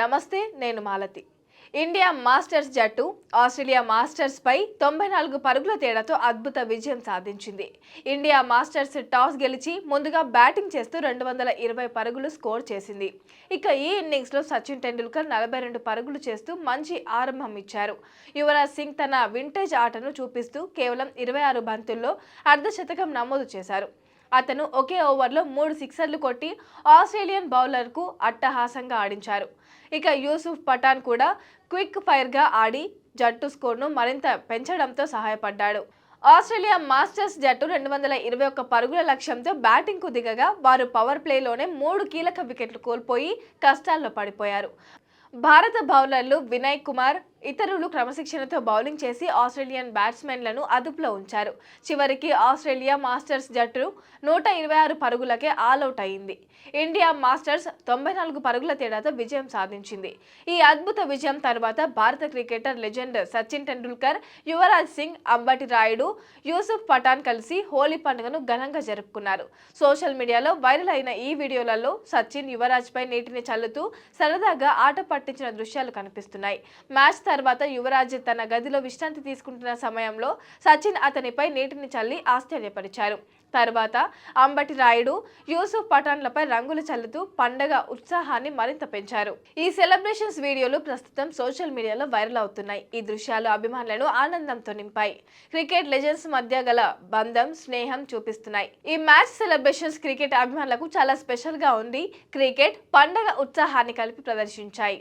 నమస్తే నేను Malathi. India masters జట్టు ఆస్ట్రేలియా మాస్టర్స్పై తొంభై నాలుగు పరుగుల తేడాతో అద్భుత విజయం సాధించింది. ఇండియా మాస్టర్స్ టాస్ గెలిచి ముందుగా బ్యాటింగ్ చేస్తూ రెండు వందల ఇరవై పరుగులు స్కోర్ చేసింది. ఇక ఈ ఇన్నింగ్స్లో సచిన్ టెండూల్కర్ నలభై రెండు పరుగులు చేస్తూ మంచి ఆరంభం ఇచ్చారు. యువరాజ్ సింగ్ తన వింటేజ్ ఆటను చూపిస్తూ కేవలం ఇరవై ఆరు బంతుల్లో అర్ధశతకం నమోదు చేశారు. అతను ఒకే ఓవర్లో మూడు సిక్సర్లు కొట్టి ఆస్ట్రేలియన్ బౌలర్కు అట్టహాసంగా ఆడించారు. ఇక యూసుఫ్ పఠాన్ కూడా క్విక్ ఫైర్గా ఆడి జట్టు స్కోర్ను మరింత పెంచడంతో సహాయపడ్డాడు. ఆస్ట్రేలియా మాస్టర్స్ జట్టు రెండు వందల ఇరవై ఒక్క పరుగుల లక్ష్యంతో బ్యాటింగ్కు దిగగా వారు పవర్ ప్లేలోనే మూడు కీలక వికెట్లు కోల్పోయి కష్టాల్లో పడిపోయారు. భారత బౌలర్లు వినయ్ కుమార్ ఇతరులు క్రమశిక్షణతో బౌలింగ్ చేసి ఆస్ట్రేలియన్ బ్యాట్స్మెన్లను అదుపులో ఉంచారు. చివరికి ఆస్ట్రేలియా మాస్టర్స్ జట్టు నూట ఇరవై ఆరు పరుగులకే ఆల్అవుట్ అయింది. ఇండియా మాస్టర్స్ తొంభై నాలుగు పరుగుల తేడాతో విజయం సాధించింది. ఈ అద్భుత విజయం తర్వాత భారత క్రికెటర్ లెజెండ్ సచిన్ టెండూల్కర్ యువరాజ్ సింగ్ అంబటి రాయుడు యూసుఫ్ పఠాన్ కలిసి హోలీ పండుగను ఘనంగా జరుపుకున్నారు. సోషల్ మీడియాలో వైరల్ అయిన ఈ వీడియోలలో సచిన్ యువరాజ్పై నీటిని చల్లుతూ సరదాగా ఆట పట్టించిన దృశ్యాలు కనిపిస్తున్నాయి. మ్యాచ్ తర్వాత యువరాజ్ తన గదిలో విశ్రాంతి తీసుకుంటున్న సమయంలో సచిన్ అతనిపై నీటిని చల్లి ఆశ్చర్యపరిచారు. తర్వాత అంబటి రాయుడు యూసుఫ్ పఠాన్లపై రంగులు చల్లుతూ పండగ ఉత్సాహాన్ని మరింత పెంచారు. ఈ సెలబ్రేషన్స్ వీడియోలు ప్రస్తుతం సోషల్ మీడియాలో వైరల్ అవుతున్నాయి. ఈ దృశ్యాలు అభిమానులను ఆనందంతో నింపాయి. క్రికెట్ లెజెండ్స్ మధ్య గల బంధం స్నేహం చూపిస్తున్నాయి. ఈ మ్యాచ్ సెలబ్రేషన్స్ క్రికెట్ అభిమానులకు చాలా స్పెషల్గా ఉంది క్రికెట్ పండగ ఉత్సాహాన్ని కలిపి ప్రదర్శించాయి.